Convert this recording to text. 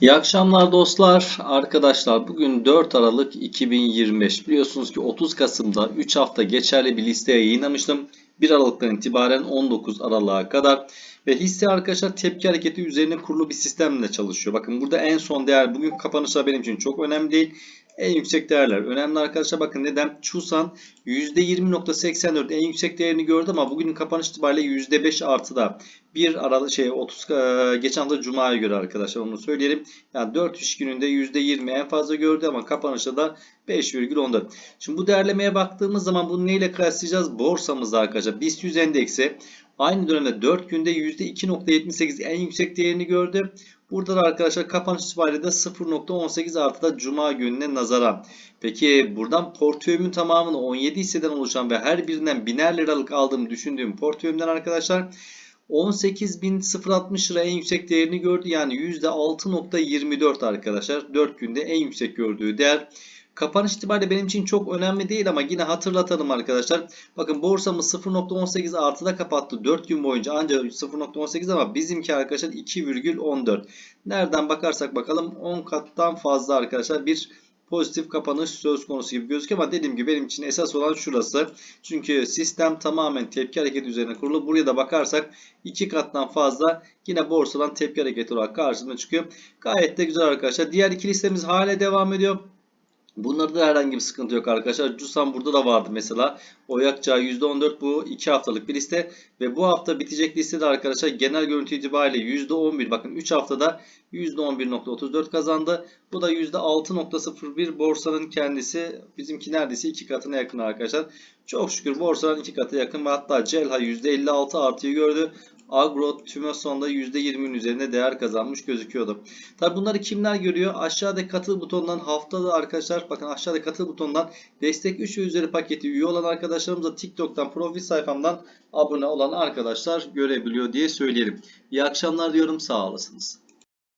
İyi akşamlar dostlar, arkadaşlar. Bugün 4 Aralık 2025. Biliyorsunuz ki 30 Kasım'da 3 hafta geçerli bir liste yayınlamıştım. 1 Aralık'tan itibaren 19 Aralık'a kadar. Ve hisse arkadaşlar tepki hareketi üzerine kurulu bir sistemle çalışıyor. Bakın burada en son değer bugün kapanışlar benim için çok önemli değil. En yüksek değerler. Önemli arkadaşlar bakın neden? Çusan %20.84 en yüksek değerini gördü ama bugünün kapanış itibariyle %5 artıda. Bir aralık şey 30 e, geçen hafta Cuma'ya göre arkadaşlar onu söyleyelim. Yani 4 iş gününde %20 en fazla gördü ama kapanışta da 5,14. Şimdi bu değerlemeye baktığımız zaman bunu neyle kıyaslayacağız? Borsamızda arkadaşlar BIST 100 endeksi aynı dönemde 4 günde %2.78 en yüksek değerini gördü. Burada da arkadaşlar kapanış itibariyle de 0.18 artıda Cuma gününe nazaran. Peki buradan portföyümün tamamını 17 hisseden oluşan ve her birinden biner liralık aldığımı düşündüğüm portföyümden arkadaşlar 18.060 lira en yüksek değerini gördü. Yani %6.24 arkadaşlar. 4 günde en yüksek gördüğü değer. Kapanış itibariyle benim için çok önemli değil ama yine hatırlatalım arkadaşlar. Bakın borsamız 0.18 artıda kapattı 4 gün boyunca ancak 0.18 ama bizimki arkadaşlar 2,14. Nereden bakarsak bakalım 10 kattan fazla arkadaşlar bir pozitif kapanış söz konusu gibi gözüküyor ama dediğim gibi benim için esas olan şurası. Çünkü sistem tamamen tepki hareketi üzerine kurulu. Buraya da bakarsak iki kattan fazla yine borsadan tepki hareketi olarak karşımıza çıkıyor. Gayet de güzel arkadaşlar. Diğer iki listemiz hala devam ediyor. Bunlarda da herhangi bir sıkıntı yok arkadaşlar. Cusam burada da vardı mesela. Oyakçağı %14 bu 2 haftalık bir liste. Ve bu hafta bitecek listede arkadaşlar genel görüntü itibariyle %11 bakın 3 haftada %11.34 kazandı. Bu da %6.01 borsanın kendisi bizimki neredeyse 2 katına yakın arkadaşlar. Çok şükür borsanın 2 katı yakın ve hatta Celha %56 artıyı gördü. Agro Tümoson'da %20'nin üzerinde değer kazanmış gözüküyordu. Tabi bunları kimler görüyor? Aşağıda katıl butonundan haftada arkadaşlar bakın aşağıda katıl butonundan destek 3 ve üzeri paketi üye olan arkadaşlarımız da TikTok'tan profil sayfamdan abone olan arkadaşlar görebiliyor diye söyleyelim. İyi akşamlar diyorum sağ olasınız.